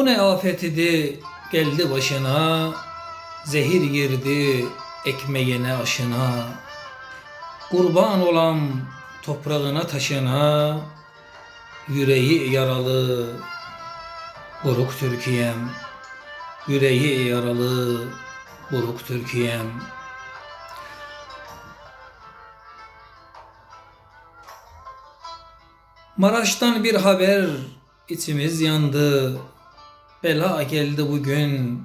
Bu ne afet idi geldi başına, zehir girdi ekmeğine aşına. Kurban olam toprağına taşına, yüreği yaralı buruk Türkiye'm. Yüreği yaralı buruk Türkiye'm. Maraş'tan bir haber içimiz yandı. Bela geldi bugün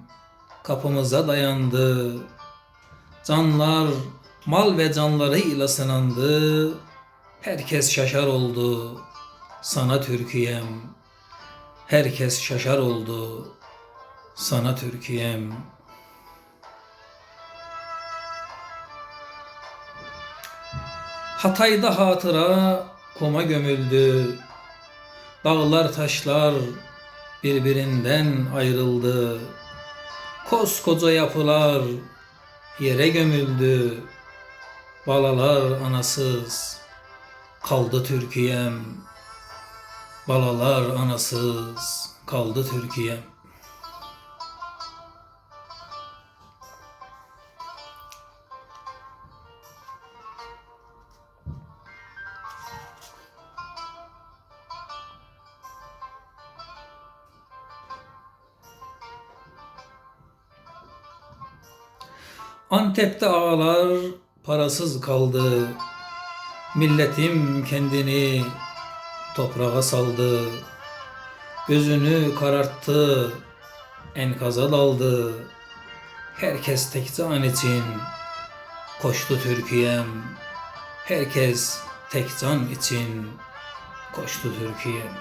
kapımıza dayandı. Canlar mal ve canlarıyla sınandı. Herkes şaşar oldu sana Türkiye'm. Herkes şaşar oldu sana Türkiye'm. Hatay'da hatıra koma gömüldü. Dağlar taşlar birbirinden ayrıldı. Koskoca yapılar yere gömüldü. Balalar anasız kaldı Türkiye'm. Balalar anasız kaldı Türkiye'm. Antep'te ağalar parasız kaldı. Milletim kendini toprağa saldı. Gözünü kararttı, enkaza daldı. Herkes tek can için koştu Türkiye'm. Herkes tek can için koştu Türkiye'm.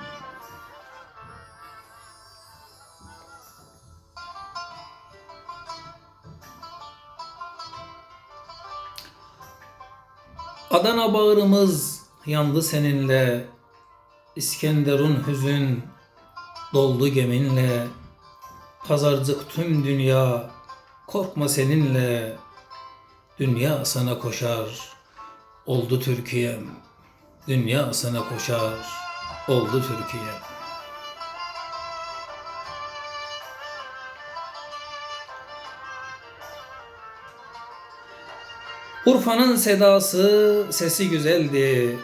Adana bağrımız yandı seninle. İskenderun hüzün doldu geminle. Pazarcık tüm dünya korkma seninle. Dünya sana koşar oldu Türkiye'm. Dünya sana koşar oldu Türkiye'm. Urfa'nın sedası, sesi güzeldi.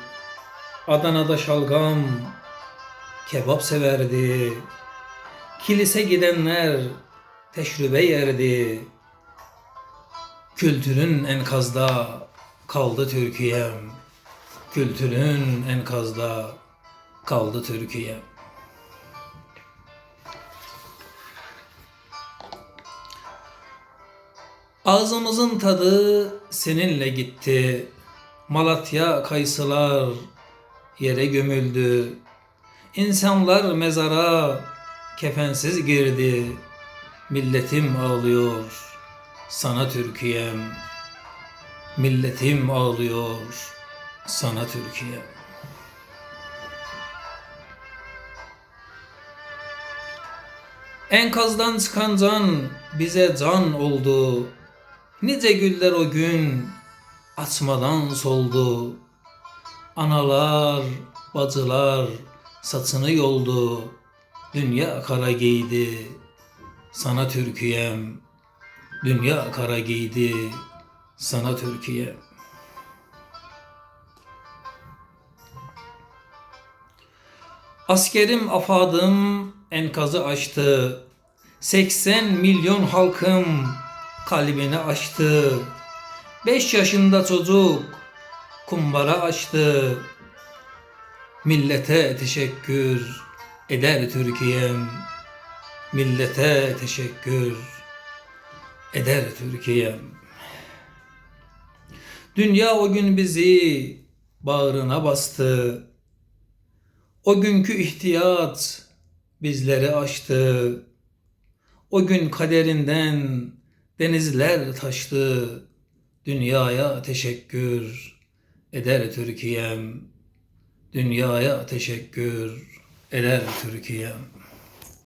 Adana'da şalgam, kebap severdi. Kilise gidenler teşrübe yerdi. Kültürün enkazda kaldı Türkiye'm. Kültürün enkazda kaldı Türkiye'm. Ağzımızın tadı seninle gitti. Malatya kayısılar yere gömüldü. İnsanlar mezara kefensiz girdi. Milletim ağlıyor sana Türkiye'm. Milletim ağlıyor sana Türkiye'm. Enkazdan çıkan can bize can oldu. Nice güller o gün açmadan soldu. Analar, bacılar saçını yoldu. Dünya kara giydi. Sana Türkiye'm. Dünya kara giydi. Sana Türkiye'm. Askerim afadım enkazı açtı. 80 milyon halkım kalbini açtı. 5 yaşında çocuk kumbara açtı. Millete teşekkür eder Türkiye'm. Millete teşekkür eder Türkiye'm. Dünya o gün bizi bağrına bastı. O günkü ihtiyaç bizleri aştı. O gün kaderinden denizler taştı. Dünyaya teşekkür eder Türkiye'm. Dünyaya teşekkür eder Türkiye'm.